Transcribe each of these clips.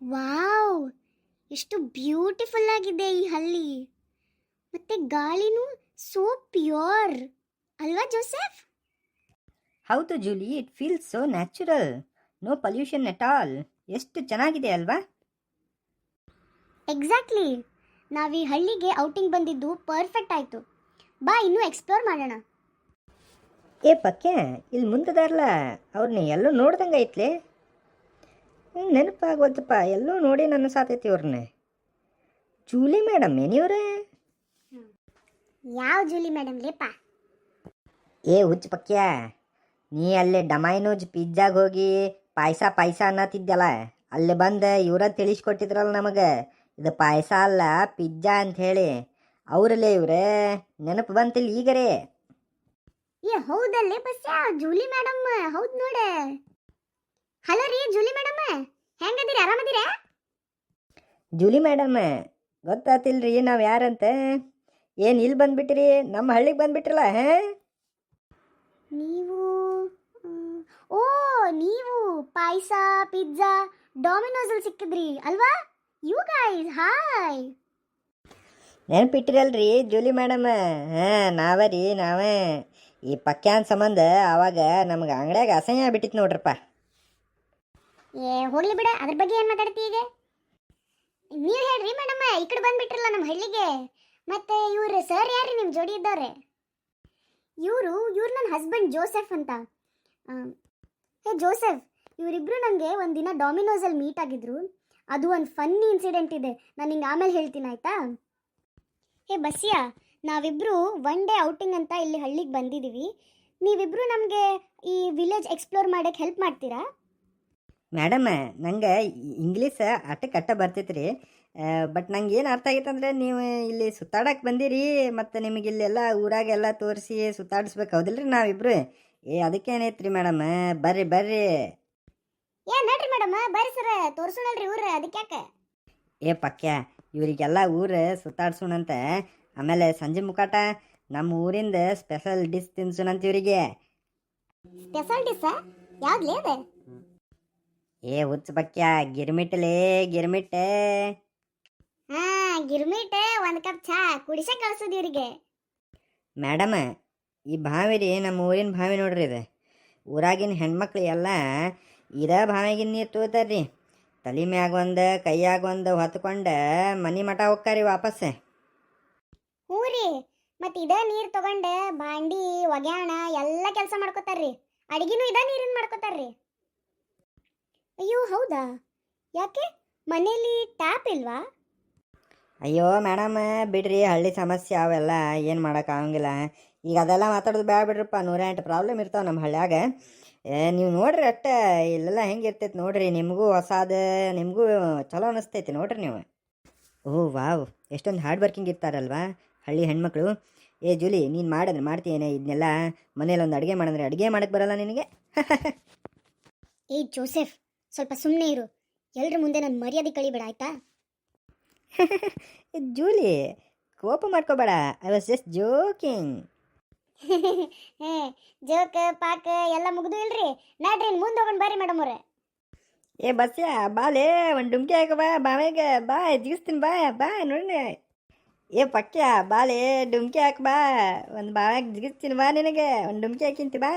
Wow ಎಷ್ಟು beautiful ಆಗಿದೆ ಈ ಹಳ್ಳಿ ಮತ್ತೆ ಗಾಳಿನೂ ಸೋ ಪ್ಯೂರ್. ಅಲ್ವಾ ಜೋಸೆಫ್? ಹೌದು Julie it feels so natural no pollution at all ಎಷ್ಟು ಚೆನ್ನಾಗಿದೆ ಅಲ್ವಾ? ಎಕ್ಸಾಕ್ಟ್ಲಿ ನಾವು ಈ ಹಳ್ಳಿಗೆ ಔಟಿಂಗ್ ಬಂದಿದ್ದು ಪರ್ಫೆಕ್ಟ್ ಆಯಿತು. ಬಾ ಇನ್ನೂ ಎಕ್ಸ್ಪ್ಲೋರ್ ಮಾಡೋಣ. ಏ ಪಕ್ಕೆ ಇಲ್ಲಿ ಮುಂದದಾರಲ್ಲ ಅವ್ರನ್ನ ಎಲ್ಲೋ ನೋಡ್ದಂಗೆ ಐತ್ಲೆ ನೆನಪಾಗೋಲ್ತಪ್ಪ ಎಲ್ಲೋ ನೋಡಿ ನನ್ನ ಸಾತೈತಿ ಅವ್ರನ್ನೇ ಜೂಲಿ ಮೇಡಮ್ ಏನಿವ್ರೆ? ಯಾವ ಜೂಲಿ ಮೇಡಮ್ ಲೇಪ ಏ ಹುಚ್ಚ ಪಕ್ಯ ನೀ ಅಲ್ಲೇ ಡಮೈನೋಜ್ ಪಿಜ್ಜಾಗ ಹೋಗಿ ಪಾಯಸ ಪಾಯಸ ಅನ್ನತ್ತಿದ್ದಲ್ಲ ಅಲ್ಲಿ ಬಂದು ಇವರ ತಿಳಿಸ್ಕೊಟ್ಟಿದ್ರಲ್ಲ ನಮಗೆ. ಇದು ಪಾಯಸ ಅಲ್ಲ ಪಿಜ್ಜಾ ಅಂತ ಹೇಳಿ. ಅವರಲ್ಲೇ ಇವ್ರೆ? ನೆನಪು ಬಂತಿಲ್ಲ ಈಗರೇ. ಏ ಹೌದಲ್ಲೇ ಬಸ್ಸ ಜೂಲಿ ಮೇಡಮ್ ಹೌದು ನೋಡೆ. ಹಲೋ ರೀ ಜೂಲಿ ಮೇಡಮ್ ಹೆಂಗದಿರಿ ಆರಾಮದಿರಾ? ಜೂಲಿ ಮೇಡಮ್ ಗೊತ್ತಾತಿಲ್ರಿ ನಾವು ಯಾರಂತ? ಏನು ಇಲ್ಲಿ ಬಂದ್ಬಿಟ್ರಿ? ನಮ್ಮ ಹಳ್ಳಿಗೆ ಬಂದ್ಬಿಟ್ರಲ್ಲ ಹಾಂ? ನೀವು ಓ ನೀವು ಪಾಯಸ ಪಿಜ್ಜಾ ಡಾಮಿನೋಸಲ್ಲಿ ಸಿಕ್ಕಿದ್ರಿ ಅಲ್ವಾ? You guys hi. ನೆನಪಿಟ್ಟಿರಲ್ರಿ Julie madam ಹಾಂ ನಾವೇ ರೀ ನಾವೇ. ಈ ಪಕ್ಯಾನ್ ಸಂಬಂಧ ಅವಾಗ ನಮ್ಗೆ ಅಂಗಡ್ಯಾಗ ಅಸಹ್ಯ ಬಿಟ್ಟಿತ್ತು ನೋಡ್ರಪ್ಪ. ಏ, ಹೋಗ್ಲಿ ಬಿಡ. ಅದ್ರ ಬಗ್ಗೆ ಏನು ಮಾತಾಡ್ತಿ ಈಗ? ನೀವು ಹೇಳ್ರಿ ಮೇಡಮ್, ಈ ಕಡೆ ಬಂದ್ಬಿಟ್ರಲ್ಲ ನಮ್ಮ ಹಳ್ಳಿಗೆ. ಮತ್ತೆ ಇವ್ರು ಸರ್ ಯಾರ್ರಿ ನಿಮ್ಮ ಜೋಡಿ ಇದ್ದವ್ರೆ? ಇವರು, ಇವ್ರು ನನ್ನ ಹಸ್ಬೆಂಡ್ ಜೋಸೆಫ್ ಅಂತ. ಹೇ ಜೋಸೆಫ್, ಇವರಿಬ್ರು ನನಗೆ ಒಂದಿನ ಡಾಮಿನೋಸಲ್ಲಿ ಮೀಟ್ ಆಗಿದ್ರು. ಅದು ಒಂದು ಫನ್ನಿ ಇನ್ಸಿಡೆಂಟ್ ಇದೆ. ನಾನು ನಿಂಗೆ ಆಮೇಲೆ ಹೇಳ್ತೀನಿ, ಆಯ್ತಾ? ಹೇ ಬಸ್ಸಿಯಾ ನಾವಿಬ್ಬರು ಒನ್ ಡೇ ಔಟಿಂಗ್ ಅಂತ ಇಲ್ಲಿ ಹಳ್ಳಿಗೆ ಬಂದಿದ್ದೀವಿ ನೀವಿಬ್ಬರು ನಮಗೆ ಈ ವಿಲೇಜ್ ಎಕ್ಸ್ಪ್ಲೋರ್ ಮಾಡೋಕ್ಕೆ ಹೆಲ್ಪ್ ಮಾಡ್ತೀರಾ? ಮೇಡಮ್ ನಂಗೆ ಇಂಗ್ಲೀಷ್ ಅಟ್ಟ ಕಟ್ಟ ಬರ್ತೈತೆ ರೀ ಬಟ್ ನಂಗೆ ಏನು ಅರ್ಥ ಆಗೈತೆ ಅಂದರೆ ನೀವು ಇಲ್ಲಿ ಸುತ್ತಾಡಕ್ಕೆ ಬಂದಿರಿ ಮತ್ತು ನಿಮಗೆ ಇಲ್ಲೆಲ್ಲ ಊರಾಗೆಲ್ಲ ತೋರಿಸಿ ಸುತ್ತಾಡಿಸ್ಬೇಕು ರೀ ನಾವಿಬ್ರು? ಏ ಅದಕ್ಕೇನೈತೆ ರೀ ಮೇಡಮ್? ಬರ್ರಿ ಬರ್ರಿ. ಏ ನಡ್ರಿ ಮೇಡಮ್ ಬರ್ರಿ ಸರ ತೋರಿಸೋಣಲ್ರಿ ಊರ ಅದಕ್ಕೆ ಏ ಪಕ್ಯ ಇವರಿಗೆಲ್ಲ ಊರು ಸುತ್ತಾಡ್ಸೋಣಂತೆ. ಆಮೇಲೆ ಸಂಜೆ ಮುಕಾಟ ನಮ್ಮ ಊರಿಂದ ಸ್ಪೆಷಲ್ ಡಿಶ್ ತಿನ್ಸೋಣಂತ ಇವರಿಗೆ. ಸ್ಪೆಷಲ್ ಡಿಶ್ ಅದ? ಏ ಹುಚ್ಚ ಬಕ್ಯ ಗಿರ್ಮಿಟ್ಲೇ ಗಿರ್ಮಿಟ್ಟೆ. ಹಾ ಗಿರ್ಮಿಟೇ ಒಂದ್ ಕಪ್ ಚಾ ಕುಡಿಸ ಕಳ್ಸೋದು ಇವ್ರಿಗೆ. ಮೇಡಮ್ ಈ ಬಾವಿ ರೀ ನಮ್ಮ ಊರಿನ ಬಾವಿ ನೋಡ್ರಿ ಇದು. ಊರಾಗಿನ ಹೆಣ್ಮಕ್ಳು ಎಲ್ಲ ಇದ ಬಾವಿಗಿನ ನೀರು ತೋತಾರ್ರಿ. ತಲೆ ಮ್ಯಾಗ ಒಂದು ಕೈಯಾಗ ಒಂದು ಹೊತ್ಕೊಂಡು ಮನೆ ಮಠ ಹೋಗ್ತಾರಿ ವಾಪಸ್ ಹ್ಞೂ ರೀ ಮತ್ ಇದ ನೀರ್ ತಗೊಂಡ ಬಾಂಡಿ ಒಗ್ಯಾಣ ಎಲ್ಲ ಕೆಲಸ ಮಾಡ್ಕೋತಾರ್ರಿ. ಅಡಿಗಿನೂ ಇದ ನೀರಿನ ಮಾಡ್ಕೋತಾರ್ರಿ. ಅಯ್ಯೋ ಹೌದಾ? ಯಾಕೆ? ಮನೇಲಿ ಟ್ಯಾಪ್ ಇಲ್ವಾ? ಅಯ್ಯೋ ಮೇಡಮ್ ಬಿಡ್ರಿ ಹಳ್ಳಿ ಸಮಸ್ಯೆ ಅವೆಲ್ಲ ಏನು ಮಾಡೋಕ್ಕಾಗಂಗಿಲ್ಲ ಈಗ ಅದೆಲ್ಲ ಮಾತಾಡೋದು ಬೇಡ ಬಿಡ್ರಪ್ಪ ನೂರ ಎಂಟು ಪ್ರಾಬ್ಲಮ್ ಇರ್ತಾವೆ ನಮ್ಮ ಹಳ್ಳ್ಯಾಗ. ಏ ನೀವು ನೋಡ್ರಿ ಅಷ್ಟೇ ಇಲ್ಲೆಲ್ಲ ಹೆಂಗೆ ಇರ್ತೈತೆ ನೋಡ್ರಿ ನಿಮಗೂ ಹೊಸಾದ ನಿಮಗೂ ಚಲೋ ಅನಿಸ್ತೈತಿ ನೋಡ್ರಿ ನೀವು. ಓ ವಾವ್ ಎಷ್ಟೊಂದು ಹಾರ್ಡ್ ವರ್ಕಿಂಗ್ ಇರ್ತಾರಲ್ವಾ ಹಳ್ಳಿ ಹೆಣ್ಮಕ್ಳು. ಏ ಜೂಲಿ ನೀನು ಮಾಡಿದ್ರೆ ಮಾಡ್ತೀಯೇನೆ ಇದನ್ನೆಲ್ಲ ಮನೇಲಿ ಒಂದು ಅಡುಗೆ ಮಾಡಂದ್ರೆ ಅಡುಗೆ ಮಾಡೋಕ್ಕೆ ಬರಲ್ಲ ನಿನಗೆ? ಏ ಜೋಸೆಫ್ ಸ್ವಲ್ಪ ಸುಮ್ಮನೆ ಇರು. ಎಲ್ಲರ ಮುಂದೆ ನನ್ನ ಮರ್ಯಾದೆ ಕಳಿಬೇಡ ಆಯ್ತಾ? ಜೂಲಿ ಕೋಪ ಮಾಡ್ಕೋಬೇಡ. I was just joking joke Pak ಎಲ್ಲ ಮುಗಿದು ಇಲ್ರಿ? ನಡ್ರಿ ಮುಂದೆ ಹೋಗೋಣ ಬರ್ರಿ ಮೇಡಮ್ ಅವ್ರೆ. ಏ ಬಸ್ಯ ಬಾಲೇ ಒಂದು ಡುಮ್ಕಿ ಹಾಕ ಬಾ ಬಾವೆಗೆ ಬಾ ಜಿಗಿಸ್ತೀನಿ ಬಾ ಬಾ ನೋಡಿ ಏ ಪಕ್ಯ ಬಾಲೆ ಡುಮ್ಕಿ ಹಾಕ ಬಾ ಒಂದು ಬಾವೆಗೆ ಜಿಗಿಸ್ತೀನಿ ಬಾ ನಿನಗೆ ಒಂದು ಡುಮ್ಕಿ ಹಾಕಿಂತಿ ಬಾ.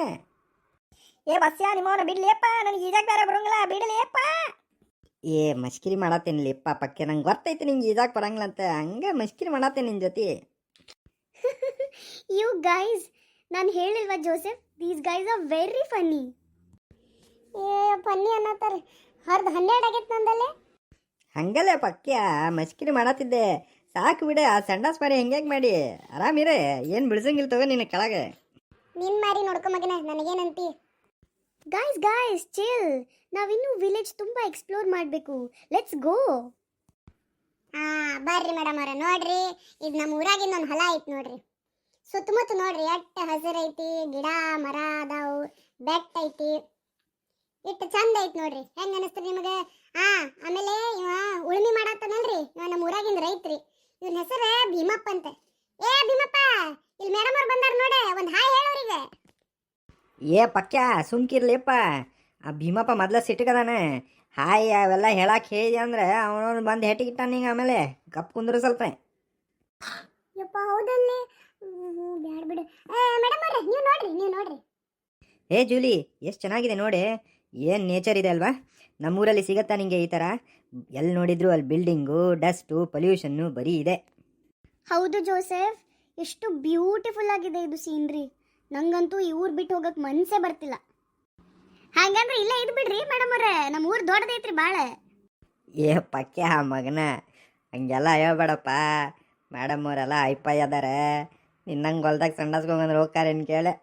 ಏ ಬಸ್ಯಾ ನಿಮ್ಮವನ ಬಿಡ್ಲಿಯಪ್ಪ ನನಗೆ ಈಜಾಕ್ ಬೇರೆ ಬರೋಂಗಿಲ್ಲ ಬಿಡಲಿಯಪ್ಪ. ಏ ಮಸ್ಕಿರಿ ಮಾಡತ್ತೇನೆ ಲಿಪ್ಪ ಪಕ್ಕೆ ನಂಗೆ ಗೊತ್ತೈತಿ ನಿಂಗೆ ಈಜಾಕ್ ಬರಂಗಿಲ್ಲ ಅಂತ ಹಂಗೆ ಮಸ್ಕಿರಿ ಮಾಡತ್ತೇನೆ ನಿನ್ನ ಜೊತೆ. ಯು ಗೈಸ್ ನಾನು ಹೇಳಿಲ್ವಾ Joseph these guys are very funny ಏ ಫನ್ನಿ ಅನ್ನತ್ತಾರೆ ಹರ್ದು ಹನ್ನೆರಡು ಆಗೈತೆ ನಂದಲ್ಲೇ. ಹಂಗಲ್ಲ ಪಕ್ಯ ಮಸ್ಕಿರಿ ಮಾಡತ್ತಿದ್ದೆ. ಸಾಕು ಬಿಡ ಆ ಸಂಡಾಸ್ ಮಾರಿ ಹೆಂಗ್ಯಾಕೆ ಮಾಡಿ. ಆರಾಮಿರೇ ಏನು ಬಿಡ್ಸಂಗಿಲ್ಲ ತಗೋ ನಿನ್ನ ಕೆಳಗೆ. ನಿನ್ ಮಾರಿ ನೋಡ್ಕೊ ಮಗನ ನನಗೇನಂತಿ? ಗೈಸ್ ಗಾಯ್ಸ್ ಚಿಲ್ ನಾವಿನ್ನೂ ವಿಲೇಜ್ ತುಂಬ ಎಕ್ಸ್ಪ್ಲೋರ್ ಮಾಡಬೇಕು. ಲೆಟ್ಸ್ ಗೋ ಹಾ, ಬರ್ರಿ ಮೇಡಮ್ ಅವ್ರೆ, ನೋಡ್ರಿ. ಇದು ನಮ್ಮ ಊರಾಗಿಂದ ಒಂದು ಹೊಲ ಐತಿ ನೋಡ್ರಿ. ಸುತ್ತಮುತ್ತ ನೋಡ್ರಿ, ಎಟ್ಟ ಹಸಿರು ಐತಿ, ಗಿಡ, ಮರ ಅದಾವು, ಬೆಟ್ಟ ಐತಿ. ಇಟ್ಟು ಚಂದ ಐತಿ ನೋಡ್ರಿ. ಹೆಂಗ ಅನಿಸ್ತದೆ ನಿಮಗೆ? ಹಾ ಆಮೇಲೆ ಇವ ಉಳುಮೆ ಮಾಡತ್ತಾನಲ್ರಿ ಇವ ನಮ್ಮ ರೈತ್ರಿ. ಇವನ ಹೆಸರು ಭೀಮಪ್ಪ ಅಂತ. ಏ, ಭೀಮಪ್ಪ ಇಲ್ಲಿ ಮೇಡಮ್ ಅವ್ರು ಬಂದಾರ ನೋಡೆ, ಒಂದು ಹಾಯ್ ಹೇಳೋರಿಗೆ. ಏ ಪಕ್ಕ ಸುಮ್ಕಿರ್ಲಿಪ್ಪ ಆ ಭೀಮಪ್ಪ ಮೊದ್ಲ ಸಿಟ್ಟಿಗದಾನೆ ಹಾಯ್ ಅವೆಲ್ಲ ಹೇಳಕ್ಕೆ ಹೇಳಿದೆ ಅಂದ್ರೆ ಅವನವ್ನು ಬಂದು ಹೆಟ್ಟಿಗಿಟ್ಟಾನ ನಿಂಗೆ ಆಮೇಲೆ. ಕಪ್ ಕುಂದ್ರು ಸ್ವಲ್ಪ. ಯಪ್ಪ ಹೌದಲ್ಲಿ? ಬ್ಯಾಡ ಬಿಡು. ಮೇಡಮ್ ಅವ್ರೆ ನೀವು ನೋಡ್ರಿ ನೀವು ನೋಡ್ರಿ. ಏ ಜೂಲಿ ಎಷ್ಟು ಚೆನ್ನಾಗಿದೆ ನೋಡಿ. ಏನು ನೇಚರ್ ಇದೆ ಅಲ್ವಾ? ನಮ್ಮೂರಲ್ಲಿ ಸಿಗತ್ತಾ ನಿಂಗೆ ಈ ಥರ ಎಲ್ಲಿ ನೋಡಿದ್ರು ಅಲ್ಲಿ ಬಿಲ್ಡಿಂಗು ಡಸ್ಟು ಪೊಲ್ಯೂಷನ್ನು ಬರೀ ಇದೆ. ಹೌದು ಜೋಸೆಫ್ ಎಷ್ಟು ಬ್ಯೂಟಿಫುಲ್ ಆಗಿದೆ ಇದು ಸೀನ್ರಿ. ನಂಗಂತೂ ಈ ಊರ್ ಬಿಟ್ಟು ಹೋಗಕ್ಕೆ ಮನ್ಸೇ ಬರ್ತಿಲ್ಲ. ಹಾಗಂದ್ರೆ ಇಲ್ಲೇ ಇದ್ ಬಿಡ್ರಿ ಮೇಡಮ್ ಅವ್ರೆ ನಮ್ಮ ಊರ್ ದೊಡ್ಡದೈತ್ರಿ ಬಾಳ. ಏ ಪಕ್ಕೆ ಆ ಮಗನ ಹಂಗೆಲ್ಲ ಹೇಳ್ಬೇಡಪ್ಪ. ಮೇಡಮ್ ಅವರೆಲ್ಲ ಐಪಾಯ್ ಅದಾರ. ನಿನ್ನಂಗೆ ಹೊಲ್ದಾಗ ಸಂಡಾಸ್ಕೊಂಬಂದ್ರೆ ಹೋಗ್ತಾರೇನು ಕೇಳೆ?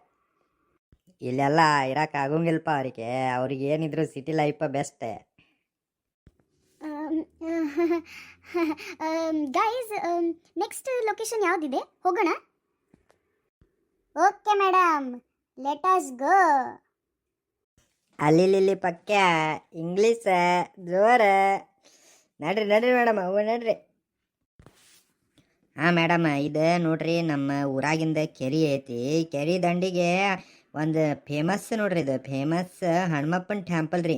ಇಲ್ಲೆಲ್ಲ ಇರಕ್ಕೆ ಆಗೋಂಗಿಲ್ಲಪ್ಪ ಅವರಿಗೆ. ಅವ್ರಿಗೆ ಏನಿದ್ರು city life best guys next location ಯಾವ್ದಿದೆ? ಹೋಗೋಣ. Okay madam let us go ಅಲ್ಲಿ ಪಕ್ಕ ಇಂಗ್ಲೀಷ ಜೋರ. ನಡ್ರಿ ನಡ್ರಿ ಮೇಡಮ್ ಅವ ನಡ್ರಿ. ಹಾಂ ಮೇಡಮ್ ಇದು ನೋಡ್ರಿ ನಮ್ಮ ಊರಾಗಿಂದ ಕೆರೆ ಐತಿ. ಕೆರೆ ದಂಡಿಗೆ ಒಂದು ಫೇಮಸ್ ನೋಡ್ರಿ ಇದು. ಫೇಮಸ್ ಹನುಮಪ್ಪನ ಟೆಂಪಲ್ ರೀ.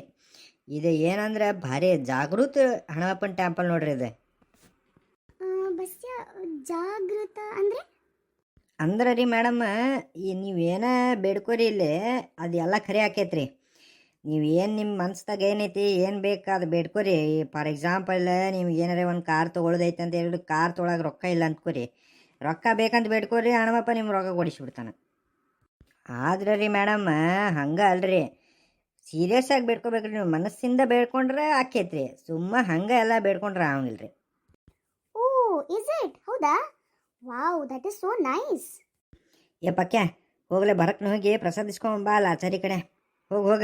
ಇದು ಏನಂದ್ರೆ ಭಾರಿ ಜಾಗೃತ ಹನುಮಪ್ಪನ ಟೆಂಪಲ್ ನೋಡ್ರಿ ಇದು. ಜಾಗೃತ ಅಂದ್ರೆ? ಅಂದ್ರೆ ರೀ ಮೇಡಮ್, ಈ ನೀವೇನ ಬೇಡ್ಕೋರಿ ಇಲ್ಲಿ, ಅದು ಎಲ್ಲ ಖರೆ ಆಕೈತ್ರಿ. ನೀವು ಏನು ನಿಮ್ಮ ಮನ್ಸ್ದಾಗ ಏನೈತಿ, ಏನು ಬೇಕು ಅದು ಬೇಡ್ಕೋರಿ. ಫಾರ್ ಎಕ್ಸಾಂಪಲ್ ನಿಮ್ಗೆ ಏನಾರ ಒಂದು ಕಾರ್ ತೊಗೊಳ್ದೈತೆ ಅಂತ ಹೇಳಿ, ಕಾರ್ ತೊಗೊಳಗೆ ರೊಕ್ಕ ಇಲ್ಲ ಅಂದ್ಕೋರಿ. ರೊಕ್ಕ ಬೇಕಂತ ಬೇಡ್ಕೋರಿ ಹಣಮಪ್ಪ ನಿಮ್ಮ ರೊಕ್ಕ ಕೊಡಿಸ್ಬಿಡ್ತಾನೆ ಆದ್ರೆ ರೀ ಮೇಡಮ್, ಹಂಗೆ ಅಲ್ರಿ. ಸೀರಿಯಸ್ ಆಗಿ ಬೇಡ್ಕೋಬೇಕ್ರಿ ನೀವು. ಮನಸ್ಸಿಂದ ಬೇಡ್ಕೊಂಡ್ರೆ ಆಕೈತ್ರಿ. ಸುಮ್ಮ ಹಂಗೆ ಎಲ್ಲ ಬೇಡ್ಕೊಂಡ್ರೆ ಆಗಂಗಿಲ್ಲ ರೀ ಓ ಇಸ್ ಇಟ್ ಹೌದಾ? Wow that is so nice ಏ ಪಕ್ಕ ಹೋಗ್ಲೇ ಬರಕ್ನ ಹೋಗಿ ಪ್ರಸಾದ ಇಸ್ಕೊಂಬ ಅಲ್ಲ ಆಚಾರಿ ಕಡೆ ಹೋಗಿ ಹೋಗ.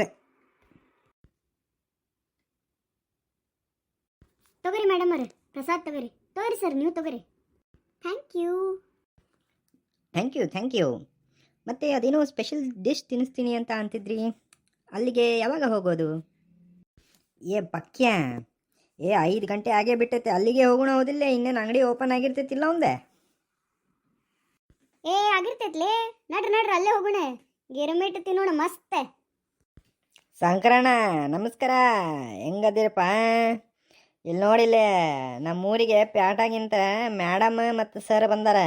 ತಗೋರಿ ಮೇಡಮ್ ಅವ್ರೆ ಪ್ರಸಾದ್ ತಗೋರಿ. ತಗೋರಿ ಸರ್ ನೀವು ತಗೋರಿ. Thank you thank you thank you ಮತ್ತೆ ಅದೇನೋ ಸ್ಪೆಷಲ್ ಡಿಶ್ ತಿನ್ನಿಸ್ತೀನಿ ಅಂತ ಅಂತಿದ್ರಿ? ಅಲ್ಲಿಗೆ ಯಾವಾಗ ಹೋಗೋದು? ಏ ಪಕ್ಯ ಏ ಐದು ಗಂಟೆ ಆಗೇ ಬಿಟ್ಟೈತೆ ಅಲ್ಲಿಗೆ ಹೋಗೋಣ ಹೋದಿಲ್ಲ ಇನ್ನೇನು ಅಂಗಡಿ ಓಪನ್ ಆಗಿರ್ತೈತಿಲ್ಲ ಒಂದೇ ಏ ಆಗಿರ್ತೈತ್ಲೇ. ನಡ್ರಿ ನಡ್ರಿ ಅಲ್ಲೇ ಹೋಗೋಣ. ಗಿರಮಿಟ್ ತಿನ್ನೋಣ ಮಸ್ತ್. ಸಂಕ್ರಣ ನಮಸ್ಕಾರ. ಹೆಂಗದಿರಪ್ಪ? ಇಲ್ಲಿ ನೋಡಿಲ್ಲೆ ನಮ್ಮೂರಿಗೆ ಪ್ಯಾಟಾಗಿಂತ ಮೇಡಮ್ ಮತ್ತು ಸರ್ ಬಂದಾರ.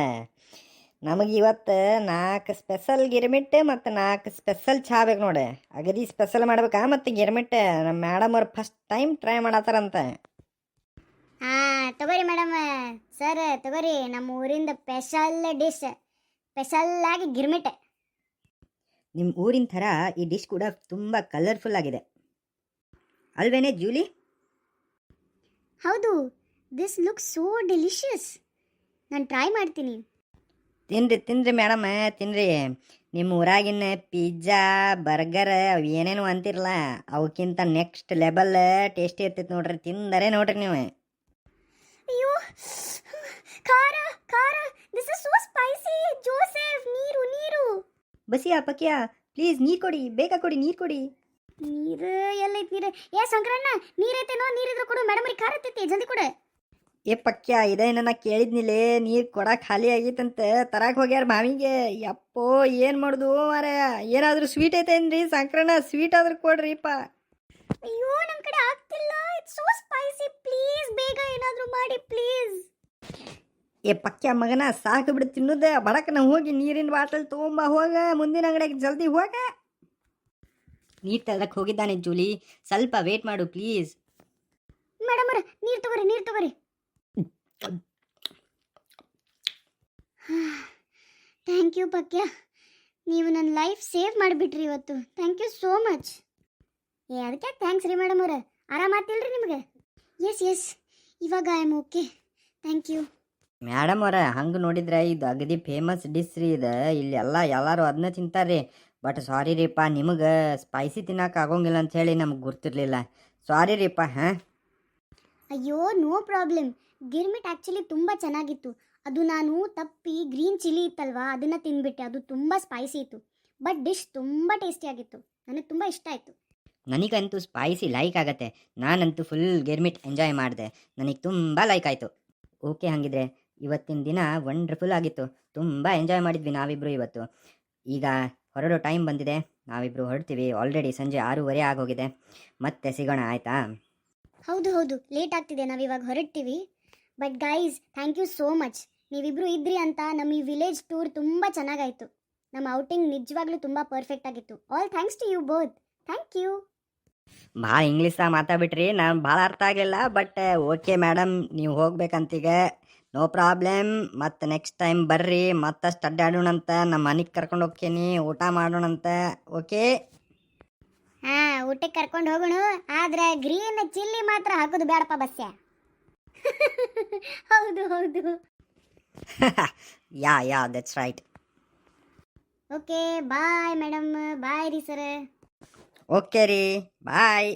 ನಮಗೆ ಇವತ್ತು ನಾಲ್ಕು ಸ್ಪೆಷಲ್ ಗಿರ್ಮಿಟ್ ಮತ್ತು ನಾಲ್ಕು ಸ್ಪೆಷಲ್ ಚಹಾ ಬೇಕು ನೋಡಿ. ಅಗದಿ ಸ್ಪೆಷಲ್ ಮಾಡ್ಬೇಕಾ? ಮತ್ತು ಗಿರ್ಮಿಟ್ ನಮ್ಮ ಮೇಡಮ್ ಅವ್ರು ಫಸ್ಟ್ ಟೈಮ್ ಟ್ರೈ ಮಾಡತ್ತಾರಂತ ಹಾಂ ತಗೋರಿ ಮೇಡಮ್ ಸರ್ ತಗೋರಿ. ನಮ್ಮ ಊರಿಂದ ಸ್ಪೆಷಲ್ ಡಿಶ್. ಸ್ಪೆಷಲ್ ಗಿರ್ಮಿಟೆ. ಗಿರ್ಮಿಟ್ ನಿಮ್ಮ ಊರಿನ ಥರ ಈ ಡಿಶ್ ಕೂಡ ತುಂಬ ಕಲರ್ಫುಲ್ ಆಗಿದೆ. ಅಲ್ವೇನೆ ಜೂಲಿ? ಹೌದು ದಿಸ್ ಲುಕ್ ಸೋ ಡೆಲಿಷಿಯಸ್ ನಾನು ಟ್ರೈ ಮಾಡ್ತೀನಿ. ತಿನ್ರಿ ತಿನ್ರಿ ಮೇಡಮ್ ತಿನ್ರಿ. ನಿಮ್ಮ ಊರಾಗಿನ ಪಿಜ್ಜಾ ಬರ್ಗರ್ ಅವು ಏನೇನು ಅಂತಿರಲ್ಲ ಅವಕ್ಕಿಂತ ನೆಕ್ಸ್ಟ್ ಲೆವೆಲ್ ಟೇಸ್ಟಿ ಇರ್ತೈತೆ ನೋಡ್ರಿ ತಿಂದರೆ ನೋಡ್ರಿ ನೀವು. ಅಯ್ಯೋ ಖಾರ ಖಾರ. This is so spicy Joseph ನೀರು ನೀರು ಬಸಿಯಾ ಪಕ್ಯಾ ಪ್ಲೀಸ್ ನೀರು ಕೊಡಿ ಬೇಗ ಕೊಡಿ ನೀರು ಕೊಡಿ. ನೀರು ಎಲ್ಲೈತಿ ನೀರು. ಏ ಸಂಕ್ರಣ್ಣ ನೀರೈತೇನೋ ನೀರಿದ್ರೆ ಕೊಡು. ಮೇಡಮ್ ಖಾರ ಐತೈತಿ ಜಲ್ದಿ ಕೊಡು. ಏ ಪಕ್ಯ ಇದೇನ ನಾ ಕೇಳಿದ್ನಿಲೆ. ನೀರು ಕೊಡ ಖಾಲಿ ಆಗೈತಂತ ತರಾಕ್ ಹೋಗ್ಯಾರ ಮಾವಿಗೆ. ಯಪ್ಪೋ ಏನು ಮಾಡುದು ಮಾರ ಏನಾದರೂ ಸ್ವೀಟ್ ಐತೇನ್ರಿ ಸಂಕ್ರಣ ಸ್ವೀಟ್ ಆದ್ರೂ ಕೊಡ್ರಿಪ್ಪ. ಅಯ್ಯೋ ನಮ್ಮ ಕಡೆ ಆಗ್ತಿಲ್ಲ ಇಟ್ಸ್ ಸೋ ಸ್ಪೈಸಿ ಪ್ಲೀಸ್ ಬೇಗ ಏನಾದರೂ ಮಾಡಿ ಪ್ಲೀಸ್ ಏ ಪಕ್ಕ ಮಗನ, ಸಾಕು ಬಿಡು ತಿನ್ನೋದು. ಬಡಕ್ಕೆ ನಾವು ಹೋಗಿ ನೀರಿನ ಬಾಟಲ್ ತೊಗೊಂಬ, ಹೋಗ. ಮುಂದಿನ ಅಂಗಡಿಗೆ ಜಲ್ದಿ ಹೋಗ. ನೀರು ತರಕ್ಕೆ ಹೋಗಿದ್ದಾನೆ ಜೂಲಿ. ಸ್ವಲ್ಪ ವೇಟ್ ಮಾಡು ಪ್ಲೀಸ್ ಮೇಡಮ್ ನೀರು ತಗೋರಿ ನೀರು ತಗೋರಿ. ಥ್ಯಾಂಕ್ ಯು ಪಕ್ಯ ನೀವು ನನ್ನ ಲೈಫ್ ಸೇವ್ ಮಾಡಿಬಿಟ್ರಿ ಇವತ್ತು. ಥ್ಯಾಂಕ್ ಯು ಸೋ ಮಚ್ ಏ, ಅದಕ್ಕೆ ಥ್ಯಾಂಕ್ಸ್ ರೀ ಮೇಡಮ್ ಅವ್ರ. ಆರಾಮಾತಿಲ್ರಿ ನಿಮಗೆ? ಎಸ್ ಎಸ್ ಇವಾಗ I am okay thank you madam ಅವರ ಹಂಗೆ ನೋಡಿದ್ರೆ ಇದು ಅಗದಿ ಫೇಮಸ್ ಡಿಶ್ ರೀ ಇದು. ಇಲ್ಲಿ ಎಲ್ಲ ಎಲ್ಲರೂ ಅದನ್ನ ತಿಂತಾರೆ ಬಟ್ ಸಾರಿ ರೀಪ್ಪ ನಿಮಗೆ ಸ್ಪೈಸಿ ತಿನ್ನಕ್ಕೆ ಆಗೋಂಗಿಲ್ಲ ಅಂತ ಹೇಳಿ ನಮ್ಗೆ ಗೊತ್ತಿರಲಿಲ್ಲ ಸಾರಿ ರೀಪ್ಪ ಹಾಂ? ಅಯ್ಯೋ ನೋ ಪ್ರಾಬ್ಲಮ್ ಗಿರ್ಮಿಟ್ ಆ್ಯಕ್ಚುಲಿ ತುಂಬ ಚೆನ್ನಾಗಿತ್ತು. ಅದು ನಾನು ತಪ್ಪಿ ಗ್ರೀನ್ ಚಿಲ್ಲಿ ಇತ್ತಲ್ವಾ ಅದನ್ನು ತಿಂದ್ಬಿಟ್ಟೆ. ಅದು ತುಂಬ ಸ್ಪೈಸಿ ಇತ್ತು. ಬಟ್ ಡಿಶ್ ತುಂಬ ಟೇಸ್ಟಿಯಾಗಿತ್ತು ನನಗೆ ತುಂಬ ಇಷ್ಟ ಆಯಿತು. ನನಗಂತೂ ಸ್ಪೈಸಿ ಲೈಕ್ ಆಗತ್ತೆ. ನಾನಂತೂ ಫುಲ್ ಗಿರ್ಮಿಟ್ ಎಂಜಾಯ್ ಮಾಡಿದೆ. ನನಗೆ ತುಂಬ ಲೈಕ್ ಆಯಿತು. ಓಕೆ ಹಾಗಿದ್ರೆ. ಇವತ್ತಿನ ದಿನ ವಂಡರ್ಫುಲ್ ಆಗಿತ್ತು. ತುಂಬ ಎಂಜಾಯ್ ಮಾಡಿದ್ವಿ ನಾವಿಬ್ಬರು ಇವತ್ತು. ಈಗ ಹೊರಡೋ ಟೈಮ್ ಬಂದಿದೆ. ನಾವಿಬ್ಬರು ಹೊರಡ್ತೀವಿ. ಆಲ್ರೆಡಿ ಸಂಜೆ ಆರೂವರೆ ಆಗೋಗಿದೆ. ಮತ್ತೆ ಸಿಗೋಣ ಆಯಿತಾ? ಹೌದು ಹೌದು. ಲೇಟ್ ಆಗ್ತಿದೆ. ನಾವು ಇವಾಗ ಹೊರಡ್ತೀವಿ. But guys thank you so much ನೀವಿಬ್ರು ಇದ್ರಿ ಅಂತ ನಮ್ಮ ಈ ವಿಲೇಜ್ ಟೂರ್ ತುಂಬ ಚೆನ್ನಾಗಾಯಿತು. ನಮ್ಮ ಔಟಿಂಗ್ ನಿಜವಾಗ್ಲೂ ತುಂಬ ಪರ್ಫೆಕ್ಟ್ ಆಗಿತ್ತು. All thanks to you both thank you ಭಾಳ ಇಂಗ್ಲೀಷ್ದಾಗ ಮಾತಾಡ್ಬಿಟ್ರಿ. ನಾನು ಭಾಳ ಅರ್ಥ ಆಗಲಿಲ್ಲ ಬಟ್ ಓಕೆ ಮೇಡಮ್ ನೀವು ಹೋಗ್ಬೇಕಂತೀಗ. ನೋ ಪ್ರಾಬ್ಲಮ್ ಮತ್ತು ನೆಕ್ಸ್ಟ್ ಟೈಮ್ ಬರ್ರಿ. ಮತ್ತಷ್ಟು ಅಡ್ಡಾಡೋಣಂತ. ನಮ್ಮ ಮನೆಗೆ ಕರ್ಕೊಂಡು ಹೋಗ್ತೀನಿ. ಊಟ ಮಾಡೋಣಂತ. ಓಕೆ ಹಾಂ ಊಟಕ್ಕೆ ಕರ್ಕೊಂಡು ಹೋಗೋಣ. ಆದ್ರೆ ಗ್ರೀನ್ ಚಿಲ್ಲಿ ಮಾತ್ರ ಹಾಕೋದು ಬೇಡಪ್ಪ ಬಸ್ಯ. ಹೌದು ಹೌದು. Yeah yeah that's right okay bye madam bye ರೀ ಸರ್ ಓಕೆ ರೀ. ಬಾಯ್